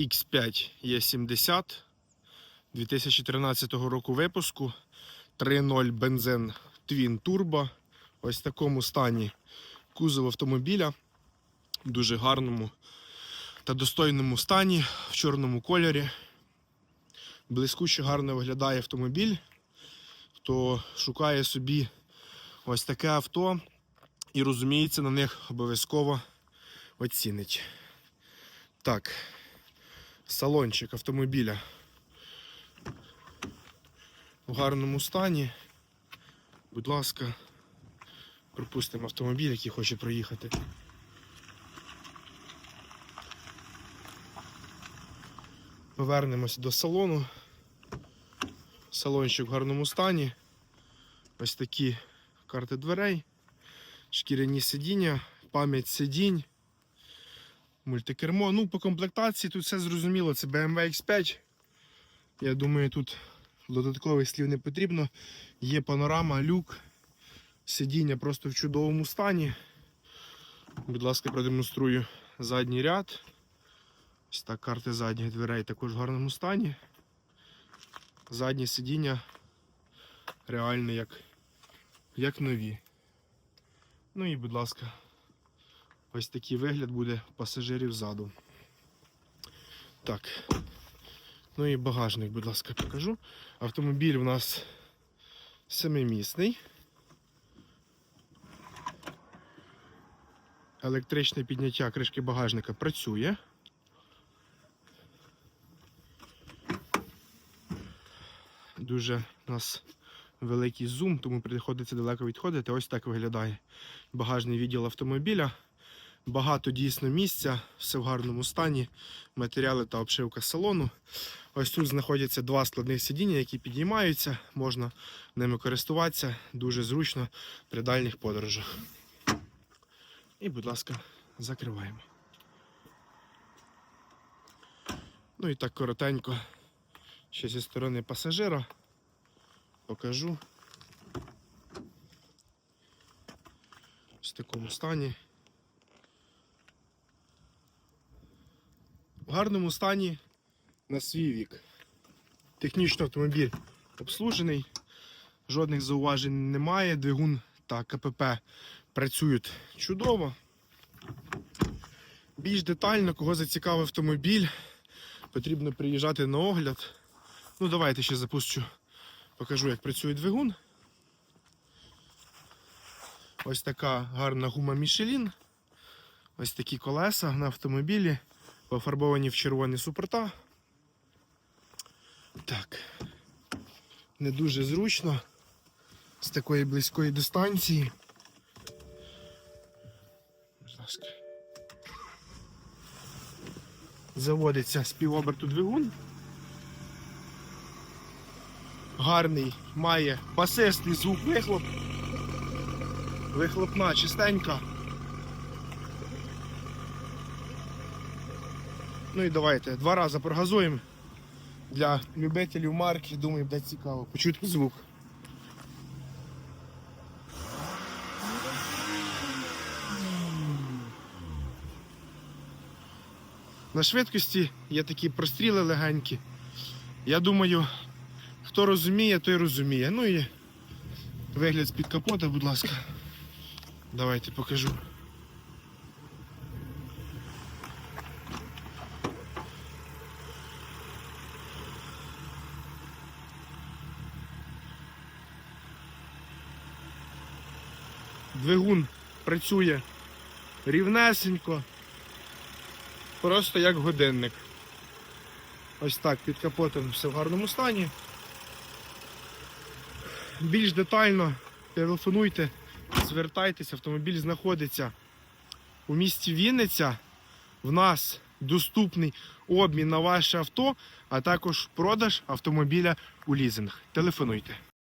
X5 E70 2013 року випуску. 3.0 бензин Twin Turbo. Ось в такому стані кузов автомобіля. В дуже гарному та достойному стані, в чорному кольорі. Блискуче гарно виглядає автомобіль. Хто шукає собі ось таке авто і розуміється, на них обов'язково оцінить. Так, салончик автомобіля в гарному стані. Будь ласка, пропустимо автомобіль, який хоче проїхати. Повернемось до салону. Салончик в гарному стані. Ось такі карти дверей, шкіряні сидіння, пам'ять сидінь, мультикермо. Ну, по комплектації тут все зрозуміло. Це BMW X5. Я думаю, тут додаткових слів не потрібно. Є панорама, люк, сидіння просто в чудовому стані. Будь ласка, продемонструю задній ряд. Ось так карти задніх дверей також в гарному стані. Задні сидіння реально як, як нові. Ну і, будь ласка, ось такий вигляд буде пасажирів ззаду. Так. Ну і багажник, будь ласка, покажу. Автомобіль у нас семимісний. Електричне підняття кришки багажника працює. Дуже у нас великий зум, тому приходиться далеко відходити. Ось так виглядає багажний відділ автомобіля. Багато дійсно місця, все в гарному стані, матеріали та обшивка салону. Ось тут знаходяться два складних сидіння, які підіймаються, можна ними користуватися дуже зручно при дальніх подорожах. І, будь ласка, закриваємо. Ну і так коротенько, ще зі сторони пасажира покажу. В такому стані. В гарному стані на свій вік. Технічно автомобіль обслужений, жодних зауважень немає. Двигун та КПП працюють чудово. Більш детально, кого зацікавив автомобіль, потрібно приїжджати на огляд. Ну, давайте ще запущу, покажу, як працює двигун. Ось така гарна гума Michelin. Ось такі колеса на автомобілі, пофарбовані в червоні супорта. Так, не дуже зручно з такої близької дистанції. Будь ласка. Заводиться з півоберту двигун. Гарний, має басистий звук вихлоп. Вихлопна чистенька. Ну і давайте два рази прогазуємо. Для любителів марки, думаю, буде цікаво почути звук. На швидкості є такі простріли легенькі. Я думаю, хто розуміє, той розуміє. Ну і вигляд з-під капота, будь ласка. Давайте покажу. Двигун працює рівнесенько, просто як годинник. Ось так під капотом все в гарному стані. Більш детально телефонуйте, звертайтеся, автомобіль знаходиться у місті Вінниця. В нас доступний обмін на ваше авто, а також продаж автомобіля у лізинг. Телефонуйте.